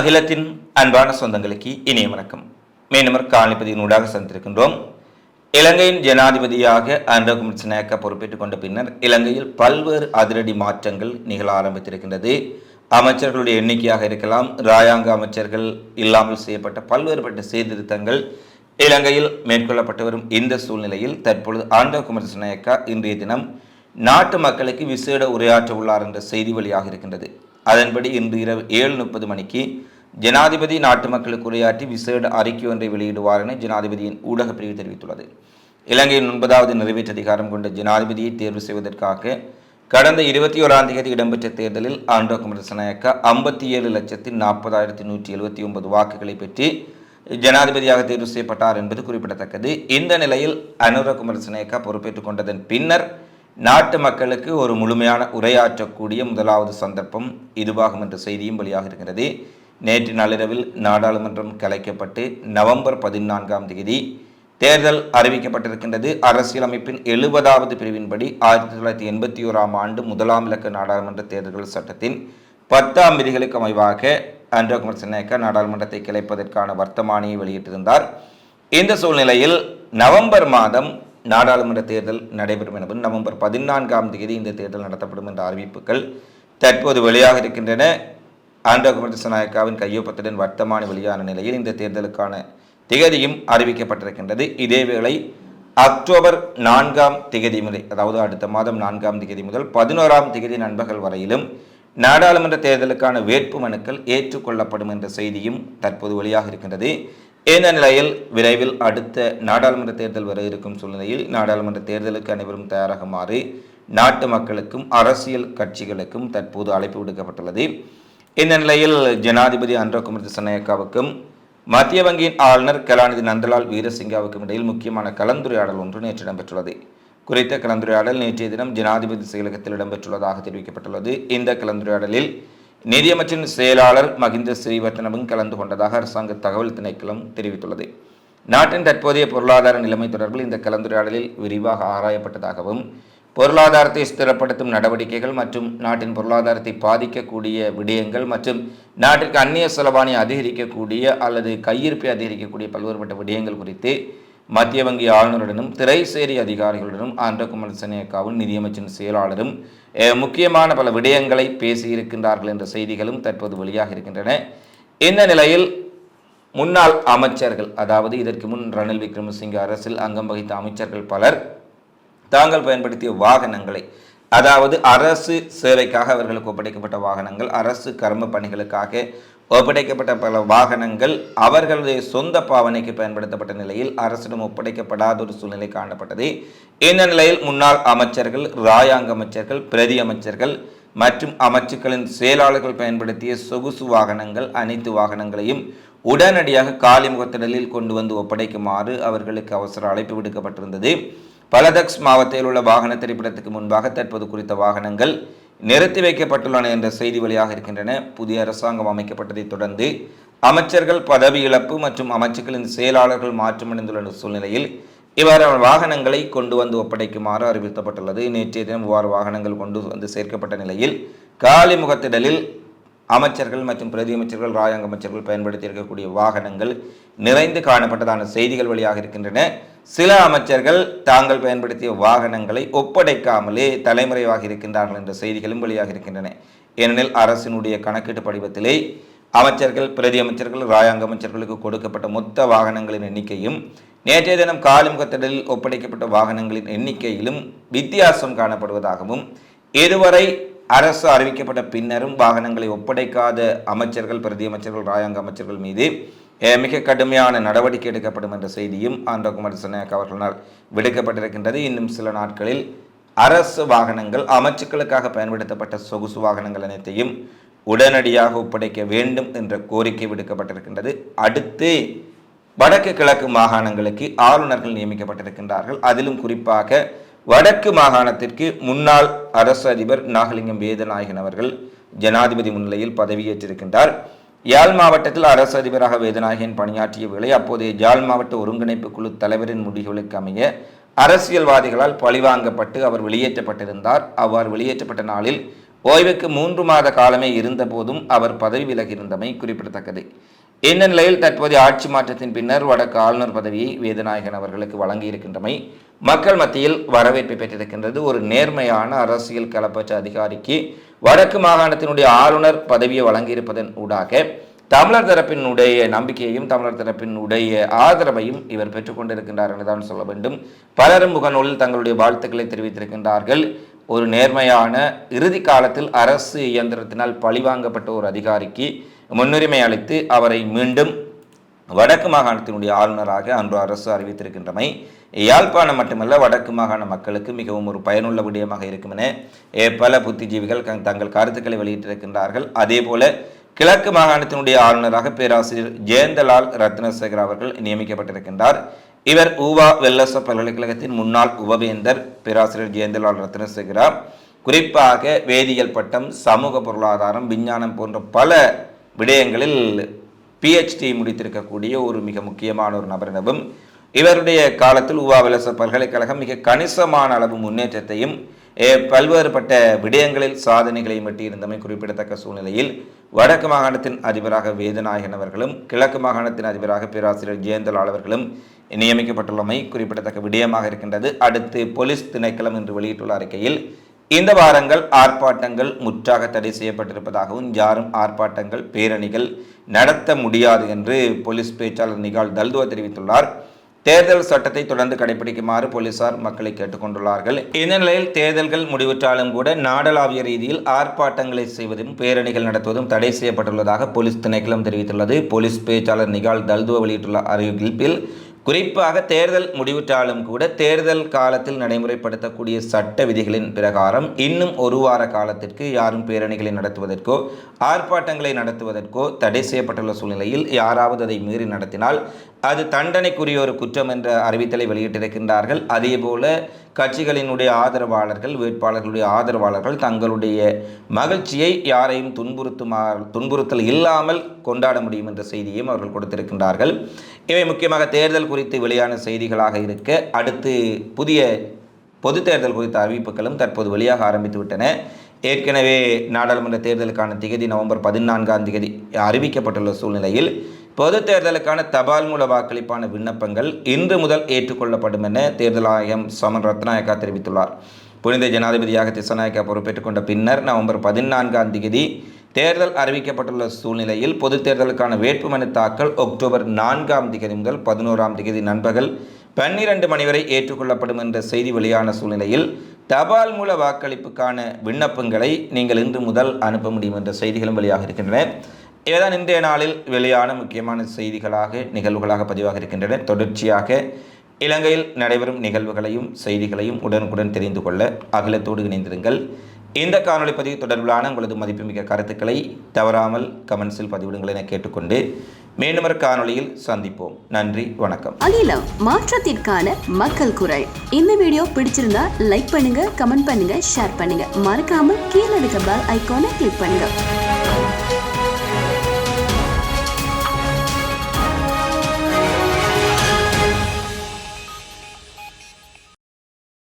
அகிலத்தின் அன்பான சொந்தங்களுக்கு இனிய வணக்கம். மீண்டும் காலனிப்பதியின் ஊடாக சந்திருக்கின்றோம் இலங்கையின் ஜனாதிபதியாக ஆண்டகுமார் சினேக்கா பொறுப்பேற்றுக் கொண்ட பின்னர் இலங்கையில் பல்வேறு அதிரடி மாற்றங்கள் நிகழ ஆரம்பித்திருக்கின்றது. அமைச்சர்களுடைய எண்ணிக்கையாக இருக்கலாம் ராயாங்க அமைச்சர்கள் இல்லாமல் செய்யப்பட்ட பல்வேறுபட்ட சீர்திருத்தங்கள் இலங்கையில் மேற்கொள்ளப்பட்டு வரும் இந்த சூழ்நிலையில் தற்பொழுது ஆண்டகுமார் சினேக்கா இன்றைய தினம் நாட்டு மக்களுக்கு விசேட உரையாற்ற உள்ளார் என்ற செய்தி வெளியாக இருக்கின்றது. அதன்படி இன்று இரவு ஏழு முப்பது மணிக்கு ஜனாதிபதி நாட்டு மக்களுக்கு உரையாற்றி விசேட அறிக்கை ஒன்றை வெளியிடுவார் என ஜனாதிபதியின் ஊடகப் பிரிவு தெரிவித்துள்ளது. இலங்கையின் ஒன்பதாவது நிறைவேற்று அதிகாரம் கொண்ட ஜனாதிபதியை தேர்வு செய்வதற்காக கடந்த இருபத்தி ஓராம் தேதி இடம்பெற்ற தேர்தலில் ஆண்டோ குமரசநாயக்கா ஐம்பத்தி ஏழு லட்சத்தி நாற்பதாயிரத்தி நூற்றி எழுபத்தி ஒன்பது வாக்குகளை பெற்று ஜனாதிபதியாக தேர்வு செய்யப்பட்டார் என்பது குறிப்பிடத்தக்கது. இந்த நிலையில் அனுர குமரசநாயக்கா பொறுப்பேற்றுக் கொண்டதன் பின்னர் நாட்டு மக்களுக்கு ஒரு முழுமையான உரையாற்றக்கூடிய முதலாவது சந்தர்ப்பம் இதுவாகும் என்ற செய்தியும் வெளியாக இருக்கிறது. நேற்று நள்ளிரவில் நாடாளுமன்றம் கலைக்கப்பட்டு நவம்பர் பதினான்காம் தேதி தேர்தல் அறிவிக்கப்பட்டிருக்கின்றது. அரசியலமைப்பின் எழுபதாவது பிரிவின்படி ஆயிரத்தி தொள்ளாயிரத்தி எண்பத்தி ஓராம் ஆண்டு முதலாம் இலக்க நாடாளுமன்ற தேர்தல்கள் சட்டத்தின் பத்தாம் விதிகளுக்கு அமைவாக ஆண்ட்ரோகுமார் சின்னேக்கா நாடாளுமன்றத்தை கிளைப்பதற்கான வர்த்தமானியை வெளியிட்டிருந்தார். இந்த சூழ்நிலையில் நவம்பர் மாதம் நாடாளுமன்ற தேர்தல் நடைபெறும் எனவும் நவம்பர் பதினான்காம் தேதி இந்த தேர்தல் நடத்தப்படும் என்ற அறிவிப்புகள் தற்போது வெளியாக இருக்கின்றன. ஆண்டகுமார் குமரசநாயக்காவின் கையொப்பத்துடன் வர்த்தமானி வெளியான நிலையில் இந்த தேர்தலுக்கான திகதியும் அறிவிக்கப்பட்டிருக்கின்றது. இதேவேளை அக்டோபர் நான்காம் திகதி முதல் அதாவது அடுத்த மாதம் நான்காம் திகதி முதல் பதினோராம் திகதி நண்பகல் வரையிலும் நாடாளுமன்ற தேர்தலுக்கான வேட்பு மனுக்கள் ஏற்றுக்கொள்ளப்படும் என்ற செய்தியும் தற்போது வெளியாக இருக்கின்றது. இந்த நிலையில் விரைவில் அடுத்த நாடாளுமன்ற தேர்தல் வர இருக்கும் சூழ்நிலையில் நாடாளுமன்ற தேர்தலுக்கு அனைவரும் தயாராகுமாறு நாட்டு மக்களுக்கும் அரசியல் கட்சிகளுக்கும் தற்போது அழைப்பு விடுக்கப்பட்டுள்ளது. இந்த நிலையில் ஜனாதிபதி அன்றகுமார் திசநாயக்காவுக்கும் மத்திய வங்கியின் ஆளுநர் கலாநிதி நந்தலால் வீரசிங்காவுக்கும் இடையில் முக்கியமான கலந்துரையாடல் ஒன்று நேற்று இடம்பெற்றுள்ளது. குறித்த கலந்துரையாடல் நேற்றைய தினம் ஜனாதிபதி செயலகத்தில் இடம்பெற்றுள்ளதாக தெரிவிக்கப்பட்டுள்ளது. இந்த கலந்துரையாடலில் நிதியமைச்சின் செயலாளர் மகிந்த ஸ்ரீவர்த்தனவும் கலந்து கொண்டதாக அரசாங்க தகவல் திணைக்களம் தெரிவித்துள்ளது. நாட்டின் தற்போதைய பொருளாதார நிலைமை தொடர்பில் இந்த கலந்துரையாடலில் விரிவாக ஆராயப்பட்டதாகவும் பொருளாதாரத்தை ஸ்திரப்படுத்தும் நடவடிக்கைகள் மற்றும் நாட்டின் பொருளாதாரத்தை பாதிக்கக்கூடிய விடயங்கள் மற்றும் நாட்டிற்கு அந்நிய செலவாணி அதிகரிக்கக்கூடிய அல்லது கையிருப்பை அதிகரிக்கக்கூடிய பல்வேறுபட்ட விடயங்கள் குறித்து மத்திய வங்கி ஆளுநருடனும் திரைசேரி அதிகாரிகளுடனும் ஆண்டகுமார் சனேகாவும் நிதியமைச்சின் செயலாளரும் முக்கியமான பல விடயங்களை பேசியிருக்கின்றார்கள் என்ற செய்திகளும் தற்போது வெளியாக இருக்கின்றன. இந்த நிலையில் முன்னாள் அமைச்சர்கள் அதாவது இதற்கு முன் ரணில் விக்ரமசிங்க அரசில் அங்கம் வகித்த அமைச்சர்கள் பலர் தாங்கள் பயன்படுத்திய வாகனங்களை அதாவது அரசு சேவைக்காக அவர்களுக்கு ஒப்படைக்கப்பட்ட வாகனங்கள் அரசு கர்ம பணிகளுக்காக ஒப்படைக்கப்பட்ட பல வாகனங்கள் அவர்களுடைய சொந்த பாவனைக்கு பயன்படுத்தப்பட்ட நிலையில் அரசிடம் ஒப்படைக்கப்படாத ஒரு சூழ்நிலை காணப்பட்டது. இந்த நிலையில் முன்னாள் அமைச்சர்கள் ராயாங்க அமைச்சர்கள் பிரதி அமைச்சர்கள் மற்றும் அமைச்சுக்களின் செயலாளர்கள் பயன்படுத்திய சொகுசு வாகனங்கள் அனைத்து வாகனங்களையும் உடனடியாக காலிமுகத்திடலில் கொண்டு வந்து ஒப்படைக்குமாறு அவர்களுக்கு அவசர அழைப்பு விடுக்கப்பட்டிருந்தது. பலதக்ஸ் மாவட்டத்தில் உள்ள வாகன திரைப்படத்துக்கு முன்பாக தற்போது குறித்த வாகனங்கள் நிறுத்தி வைக்கப்பட்டுள்ளன என்ற செய்தி வழியாக இருக்கின்றன. புதிய அரசாங்கம் அமைக்கப்பட்டதைத் தொடர்ந்து அமைச்சர்கள் பதவி இழப்பு மற்றும் அமைச்சுக்களின் செயலாளர்கள் மாற்றமடைந்துள்ள சூழ்நிலையில் இவ்வாறான வாகனங்களை கொண்டு வந்து ஒப்படைக்குமாறு அறிவுறுத்தப்பட்டுள்ளது. நேற்றைய தினம் இவ்வாறு வாகனங்கள் கொண்டு வந்து சேர்க்கப்பட்ட நிலையில் காலிமுகத்திடலில் அமைச்சர்கள் மற்றும் பிரதி அமைச்சர்கள் ராயாங்க அமைச்சர்கள் பயன்படுத்தி இருக்கக்கூடிய வாகனங்கள் நிறைந்து காணப்பட்டதான செய்திகள் வழியாக இருக்கின்றன. சில அமைச்சர்கள் தாங்கள் பயன்படுத்திய வாகனங்களை ஒப்படைக்காமலே தலைமுறைவாக இருக்கின்றார்கள் என்ற செய்திகளும் வெளியாக இருக்கின்றன. ஏனெனில் அரசினுடைய கணக்கீட்டு படிவத்திலே அமைச்சர்கள் பிரதி அமைச்சர்கள் ராயாங்க அமைச்சர்களுக்கு கொடுக்கப்பட்ட மொத்த வாகனங்களின் எண்ணிக்கையும் நேற்றைய தினம் காலிமுகத்திடலில் ஒப்படைக்கப்பட்ட வாகனங்களின் எண்ணிக்கையிலும் வித்தியாசம் காணப்படுவதாகவும் இதுவரை அரசு அறிவிக்கப்பட்ட பின்னரும் வாகனங்களை ஒப்படைக்காத அமைச்சர்கள் பிரதியமைச்சர்கள் ராயாங்க அமைச்சர்கள் மீது மிக கடுமையான நடவடிக்கை எடுக்கப்படும் என்ற செய்தியும் ஆண்டகுமார் சனேக் அவர்களால் விடுக்கப்பட்டிருக்கின்றது. இன்னும் சில நாட்களில் அரசு வாகனங்கள் அமைச்சுக்களுக்காக பயன்படுத்தப்பட்ட சொகுசு வாகனங்கள் அனைத்தையும் உடனடியாக ஒப்படைக்க வேண்டும் என்ற கோரிக்கை விடுக்கப்பட்டிருக்கின்றது. அடுத்து வடக்கு கிழக்கு மாகாணங்களுக்கு ஆளுநர்கள் நியமிக்கப்பட்டிருக்கின்றார்கள். அதிலும் குறிப்பாக வடக்கு மாகாணத்திற்கு முன்னாள் அரசு அதிபர் நாகலிங்கம் வேதநாயகன் அவர்கள் ஜனாதிபதி முன்னிலையில் பதவியேற்றிருக்கின்றார். யாழ் மாவட்டத்தில் அரசு அதிபராக வேதநாயகன் பணியாற்றிய வேளை அப்போதைய யாழ் மாவட்ட ஒருங்கிணைப்பு குழு தலைவரின் முடிவுகளுக்கு அமைய அரசியல்வாதிகளால் பழிவாங்கப்பட்டு அவர் வெளியேற்றப்பட்டிருந்தார். அவ்வாறு வெளியேற்றப்பட்ட நாளில் ஓய்வுக்கு மூன்று மாத காலமே இருந்தபோதும் அவர் பதவி விலகியிருந்தமை குறிப்பிடத்தக்கது. இந்த நிலையில் தற்போதைய ஆட்சி மாற்றத்தின் பின்னர் வடக்கு ஆளுநர் பதவியை வேதநாயகன் அவர்களுக்கு வழங்கியிருக்கின்றமை மக்கள் மத்தியில் வரவேற்பை பெற்றிருக்கின்றது. ஒரு நேர்மையான அரசியல் களப்பற்ற அதிகாரிக்கு வடக்கு மாகாணத்தினுடைய ஆளுநர் பதவியை வழங்கியிருப்பதன் ஊடாக தமிழர் தரப்பினுடைய நம்பிக்கையையும் தமிழர் தரப்பினுடைய ஆதரவையும் இவர் பெற்றுக்கொண்டிருக்கின்றார் என்றுதான் சொல்ல வேண்டும். பலரும் முகநூலில் தங்களுடைய வாழ்த்துக்களை தெரிவித்திருக்கின்றார்கள். ஒரு நேர்மையான இறுதி காலத்தில் அரசு இயந்திரத்தினால் பழிவாங்கப்பட்ட ஒரு அதிகாரிக்கு முன்னுரிமை அளித்து அவரை மீண்டும் வடக்கு மாகாணத்தினுடைய ஆளுநராக அன்று அரசு அறிவித்திருக்கின்றமை யாழ்ப்பாணம் மட்டுமல்ல வடக்கு மாகாண மக்களுக்கு மிகவும் ஒரு பயனுள்ள விடயமாக இருக்கும் என ஏ, பல புத்திஜீவிகள் தங்கள் கருத்துக்களை வெளியிட்டிருக்கின்றார்கள். அதே போல கிழக்கு மாகாணத்தினுடைய ஆளுநராக பேராசிரியர் ஜெயந்தலால் ரத்னசேகர் அவர்கள் நியமிக்கப்பட்டிருக்கின்றார். இவர் ஊவா வெல்லச பல்கலைக்கழகத்தின் முன்னாள் உபவேந்தர் பேராசிரியர் ஜெயந்தலால் ரத்னசேகரா. குறிப்பாக வேதியியல் பட்டம் சமூக பொருளாதாரம் விஞ்ஞானம் போன்ற பல விடயங்களில் பிஹெச்டி முடித்திருக்கக்கூடிய ஒரு மிக முக்கியமான ஒரு நபர் எனவும் இவருடைய காலத்தில் உவாவிலச பல்கலைக்கழகம் மிக கணிசமான அளவு முன்னேற்றத்தையும் பல்வேறுபட்ட விடயங்களில் சாதனைகளையும் எட்டியிருந்தமை குறிப்பிடத்தக்க சூழ்நிலையில் வடக்கு மாகாணத்தின் அதிபராக வேதநாயகன் அவர்களும் கிழக்கு மாகாணத்தின் அதிபராக பேராசிரியர் ஜெயந்தலால் அவர்களும் நியமிக்கப்பட்டுள்ளமை குறிப்பிடத்தக்க விடயமாக இருக்கின்றது. அடுத்து போலீஸ் திணைக்களம் என்று வெளியிட்டுள்ள அறிக்கையில் இந்த வாரங்கள் ஆர்ப்பாட்டங்கள் முற்றாக தடை செய்யப்பட்டிருப்பதாகவும் யாரும் ஆர்ப்பாட்டங்கள் பேரணிகள் நடத்த முடியாது என்று போலீஸ் பேச்சாளர் நிகால் தல்துவா தெரிவித்துள்ளார். தேர்தல் சட்டத்தை தொடர்ந்து கடைபிடிக்குமாறு போலீசார் மக்களை கேட்டுக்கொண்டுள்ளார்கள் இந்த நிலையில் தேர்தல்கள் முடிவுற்றாலும் கூட நாடளாவிய ரீதியில் ஆர்ப்பாட்டங்களை செய்வதும் பேரணிகள் நடத்துவதும் தடை செய்யப்பட்டுள்ளதாக போலீஸ் திணைக்களம் தெரிவித்துள்ளது. போலீஸ் பேச்சாளர் நிகால் தல்துவா வெளியிட்டுள்ள அறிவிப்பில் குறிப்பாக தேர்தல் முடிவுற்றாலும் கூட தேர்தல் காலத்தில் நடைமுறைப்படுத்தக்கூடிய சட்ட விதிகளின் பிரகாரம் இன்னும் ஒரு வார காலத்திற்கு யாரும் பேரணிகளை நடத்துவதற்கோ ஆர்ப்பாட்டங்களை நடத்துவதற்கோ தடை செய்யப்பட்டுள்ள சூழ்நிலையில் யாராவது அதை மீறி நடத்தினால் அது தண்டனைக்குரிய ஒரு குற்றம் என்ற அறிவித்தலை வெளியிட்டிருக்கின்றார்கள். அதேபோல கட்சிகளினுடைய ஆதரவாளர்கள் வேட்பாளர்களுடைய ஆதரவாளர்கள் தங்களுடைய மகிழ்ச்சியை யாரையும் துன்புறுத்துமா துன்புறுத்தல் இல்லாமல் கொண்டாட முடியும் என்ற செய்தியையும் அவர்கள் கொடுத்திருக்கின்றார்கள். இவை முக்கியமாக தேர்தல் குறித்து வெளியான செய்திகளாக இருக்க அடுத்து புதிய பொது தேர்தல் குறித்த அறிவிப்புகளும் தற்போது வெளியாக ஆரம்பித்துவிட்டன. ஏற்கனவே நாடாளுமன்ற தேர்தலுக்கான திகதி நவம்பர் பதினான்காம் திகதி அறிவிக்கப்பட்டுள்ள சூழ்நிலையில் பொது தேர்தலுக்கான தபால் மூல வாக்களிப்பான விண்ணப்பங்கள் இன்று முதல் ஏற்றுக்கொள்ளப்படும் என தேர்தல் ஆணையம் சமன் ரத்நாயக்கா தெரிவித்துள்ளார். புனித ஜனாதிபதியாக திசநாயக்கா பொறுப்பேற்றுக் கொண்ட பின்னர் நவம்பர் பதினான்காம் தேதி தேர்தல் அறிவிக்கப்பட்டுள்ள சூழ்நிலையில் பொது தேர்தலுக்கான வேட்புமனு தாக்கல் அக்டோபர் நான்காம் திகதி முதல் பதினோராம் திகதி நண்பகல் பன்னிரண்டு மணி வரை ஏற்றுக்கொள்ளப்படும் என்ற செய்தி வெளியான சூழ்நிலையில் தபால் மூல வாக்களிப்புக்கான விண்ணப்பங்களை நீங்கள் இன்று முதல் அனுப்ப முடியும் என்ற செய்திகளும் வெளியாக இருக்கின்றன. இவைதான் இன்றைய நாளில் வெளியான முக்கியமான செய்திகளாக நிகழ்வுகளாக பதிவாக இருக்கின்றன தொடர்ச்சியாக இலங்கையில் நடைபெறும் நிகழ்வுகளையும் செய்திகளையும் உடனுக்குடன் தெரிந்து கொள்ள அகிலத்தோடு இணைந்திருங்கள். இந்த காணொளி பதிவு தொடர்பிலான உங்களது மதிப்புமிக்க கருத்துக்களை தவறாமல் கமெண்ட்ஸில் பதிவிடுங்கள் என கேட்டுக்கொண்டு மீண்டும் ஒரு காணொளியில் சந்திப்போம். நன்றி வணக்கம். அகிலம் மாற்றத்திற்கான மக்கள் குரல். இந்த வீடியோ பிடிச்சிருந்தா லைக் பண்ணுங்க கமெண்ட் பண்ணுங்க ஷேர் பண்ணுங்க. மறக்காம கீழே இருக்க பெல் ஐக்கானை கிளிக் பண்ணுங்க.